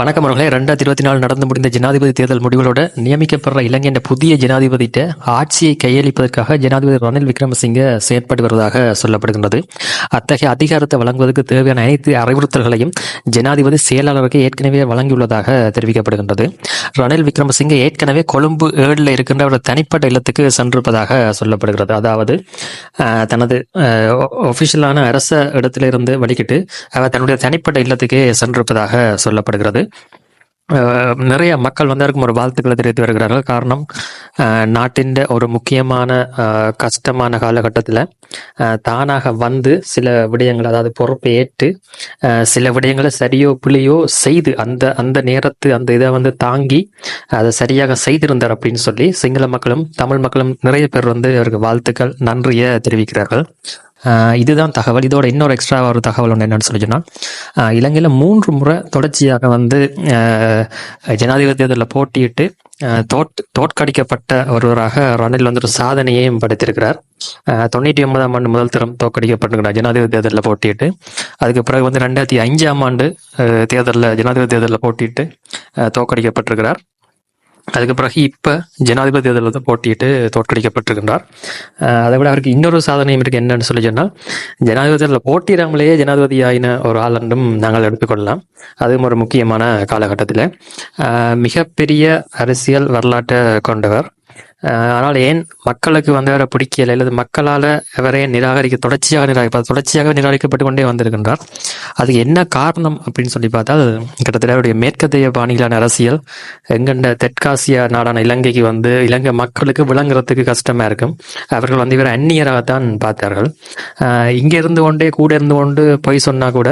வணக்கம் அவர்களே. ரெண்டாயிரத்தி இருபத்தி நாலு நடந்து முடிந்த ஜனாதிபதி தேர்தல் முடிவுகளோட நியமிக்கப்படுற இலங்கையின் புதிய ஜனாதிபதிட்ட ஆட்சியை கையளிப்பதற்காக ஜனாதிபதி ரணில் விக்ரமசிங்க செயற்பட்டு வருவதாக சொல்லப்படுகின்றது. அத்தகைய அதிகாரத்தை வழங்குவதற்கு தேவையான அனைத்து அறிவுறுத்தல்களையும் ஜனாதிபதி செயலாளருக்கு ஏற்கனவே வழங்கியுள்ளதாக தெரிவிக்கப்படுகின்றது. ரணில் விக்ரமசிங்க ஏற்கனவே கொழும்பு ஏழில் இருக்கின்ற ஒரு தனிப்பட்ட இல்லத்துக்கு சென்றிருப்பதாக சொல்லப்படுகிறது. அதாவது தனது ஒஃபிஷியலான அரச இடத்திலிருந்து வலிக்கிட்டு அவர் தன்னுடைய தனிப்பட்ட இல்லத்துக்கே சென்றிருப்பதாக சொல்லப்படுகிறது. நிறைய மக்கள் வந்து அதுக்கும் ஒரு வாழ்த்துக்களை தெரிவித்து வருகிறார்கள். காரணம் நாட்டின் ஒரு முக்கியமான கஷ்டமான காலகட்டத்தில் தானாக வந்து சில விடயங்கள் அதாவது பொறுப்பை ஏற்று சில விடயங்களை சரியோ புள்ளியோ செய்து அந்த அந்த நேரத்து அந்த இதை வந்து தாங்கி அதை சரியாக செய்திருந்தார் அப்படின்னு சொல்லி சிங்கள மக்களும் தமிழ் மக்களும் நிறைய பேர் வந்து அவருக்கு வாழ்த்துக்கள் நன்றியை தெரிவிக்கிறார்கள். ஆஹ் இதுதான் தகவல். இதோட இன்னொரு எக்ஸ்ட்ரா ஒரு தகவல் ஒன்று என்னன்னு சொல்லி சொன்னால் ஆஹ் மூன்று முறை தொடர்ச்சியாக வந்து ஆஹ் ஜனாதிபதி தேர்தலில் போட்டியிட்டு தோட் தோற்கடிக்கப்பட்ட ஒருவராக ரணில் வந்து ஒரு சாதனையையும் படைத்திருக்கிறார். தொண்ணூற்றி ஒன்பதாம் ஆண்டு முதல் தரம் தோற்கடிக்கப்பட்டிருக்கிறார் ஜனாதிபதி தேர்தலில் போட்டிட்டு அதுக்கு பிறகு வந்து ரெண்டாயிரத்தி அஞ்சாம் ஆண்டு தேர்தலில் ஜனாதிபதி தேர்தலில் போட்டிட்டு தோற்கடிக்கப்பட்டிருக்கிறார். அதுக்கு பிறகு இப்போ ஜனாதிபதி தேர்தலில் தான் போட்டியிட்டு தோற்கடிக்கப்பட்டிருக்கின்றார். அதை விட அவருக்கு இன்னொரு சாதனையும் இருக்குது என்னன்னு சொல்லி சொன்னால் ஜனாதிபதி தேர்தலில் போட்டியிடாமலேயே ஜனாதிபதி ஆயின ஒரு ஆள் என்றும் நாங்கள் எடுத்துக்கொள்ளலாம். அதுவும் ஒரு முக்கியமான காலகட்டத்தில். மிகப்பெரிய அரசியல் வரலாற்றை கொண்டவர் ஆனால் ஏன் மக்களுக்கு வந்து அவரை பிடிக்கலை? அல்லது மக்களால் அவரை நிராகரிக்க தொடர்ச்சியாக நிராகரிப்பார் தொடர்ச்சியாக நிராகரிக்கப்பட்டு கொண்டே வந்திருக்கின்றார். அதுக்கு என்ன காரணம் அப்படின்னு சொல்லி பார்த்தால் கிட்டத்தட்ட அவருடைய மேற்கத்தைய பாணியிலான அரசியல் எங்கண்ட தெற்காசிய நாடான இலங்கைக்கு வந்து இலங்கை மக்களுக்கு விளங்குறதுக்கு கஷ்டமா இருக்கும். அவர்கள் வந்து இவரை அந்நியராகத்தான் பார்த்தார்கள். இங்கே இருந்து கொண்டே கூட இருந்து கொண்டு பொய் சொன்னா கூட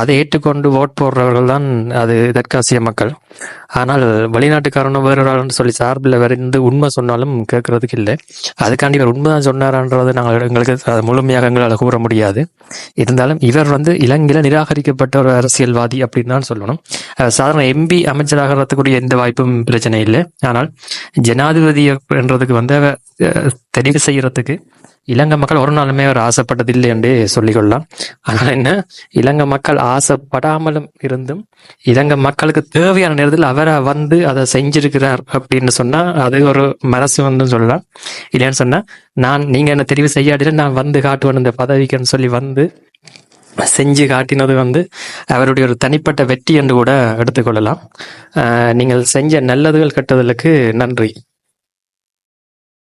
அதை ஏற்றுக்கொண்டு ஓட் போடுறவர்கள் தான் அது தெற்காசிய மக்கள். ஆனால் வெளிநாட்டுக்காரனும் வேற ஒரு சொல்லி சார்பில் இருந்து உண்மை சொன்னாலும் கேட்கறதுக்கு இல்லை. அதுக்காண்டி இவர் உண்மைதான் சொன்னாரான்றது நாங்கள் எங்களுக்கு முழுமையாக எங்களால் கூற முடியாது. இருந்தாலும் இவர் வந்து இலங்கையில் நிராகரிக்கப்பட்ட ஒரு அரசியல்வாதி அப்படின்னு தான் சொல்லணும். சாதாரண எம்பி அமைச்சராகிறதுக்குரிய எந்த வாய்ப்பும் பிரச்சனை இல்லை. ஆனால் ஜனாதிபதி என்றதுக்கு வந்து அஹ், தெரிவு செய்யறதுக்கு இலங்கை மக்கள் ஒரு நாளுமே அவர் ஆசைப்பட்டதில்லை என்றே சொல்லிக்கொள்ளலாம். ஆனால் என்ன? இலங்கை மக்கள் ஆசைப்படாமலும் இருந்தும் இலங்கை மக்களுக்கு தேவையான நேரத்தில் அவரை வந்து அதை செஞ்சிருக்கிறார் அப்படின்னு சொன்னா அது ஒரு மனசு வந்து சொல்லலாம். இல்லைன்னு சொன்னா நான் நீங்க என்ன தெரிவு செய்யாடில நான் வந்து காட்டுவேன் இந்த பதவிக்குன்னு சொல்லி வந்து செஞ்சு காட்டினது வந்து அவருடைய ஒரு தனிப்பட்ட வெற்றி என்று கூட எடுத்துக்கொள்ளலாம். நீங்கள் செஞ்ச நல்லதுகள் கெட்டதுகளுக்கு நன்றி.